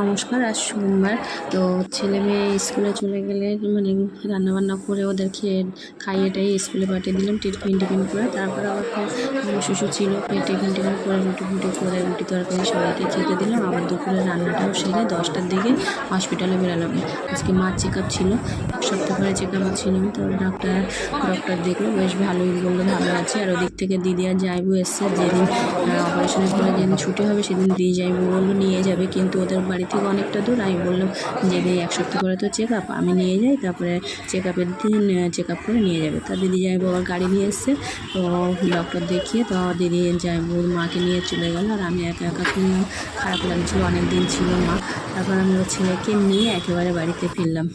নমস্কার, আজ সোমবার। তো ছেলে মেয়ে স্কুলে চলে গেলে মানে রান্নাবান্না করে ওদের খেয়ে খাইয়ে টাইয়ে স্কুলে পাঠিয়ে দিলাম টিফিন টিফিন করে। তারপরে আবার শিশু ছিল ফের টিফিন টিফিন করে রুটি ফুটি করে রুটি তরকারি সবাইকে খেতে দিলাম। আবার দুপুরে রান্নাটাও সেরে দশটার দিকে হসপিটালে বেরোলাম। আজকে মার চেক আপ ছিল, এক সপ্তাহ পরে চেক আপ ছিলাম তো ডাক্তার ডক্টর দেখল, বেশ ভালোই বলল, ভালো আছে। আর ওদিক থেকে দিদি আর যাইবু এসছে, যেদিন অপারেশনের পরে যেদিন ছুটি হবে, সেদিন দিয়ে যাইবু বলল নিয়ে যাবে। কিন্তু ওদের বাড়ি থেকে অনেকটা দূর, আমি বললাম যে এক সপ্তাহ পরে তো চেক আপ আমি নিয়ে যাই, তারপরে চেক আপের দিন চেক আপ করে নিয়ে যাবে। তা দিদি যাইবু আবার গাড়ি নিয়ে এসছে, তো ডক্টর দেখিয়ে তো দিদি যাইবুর মাকে নিয়ে চলে গেল আর আমি একা একা খুব খারাপ লাগছিল অনেক দিন ছিল মা। তারপর আমি ওর ছেলেকে নিয়ে একেবারে বাড়িতে ফিরলাম।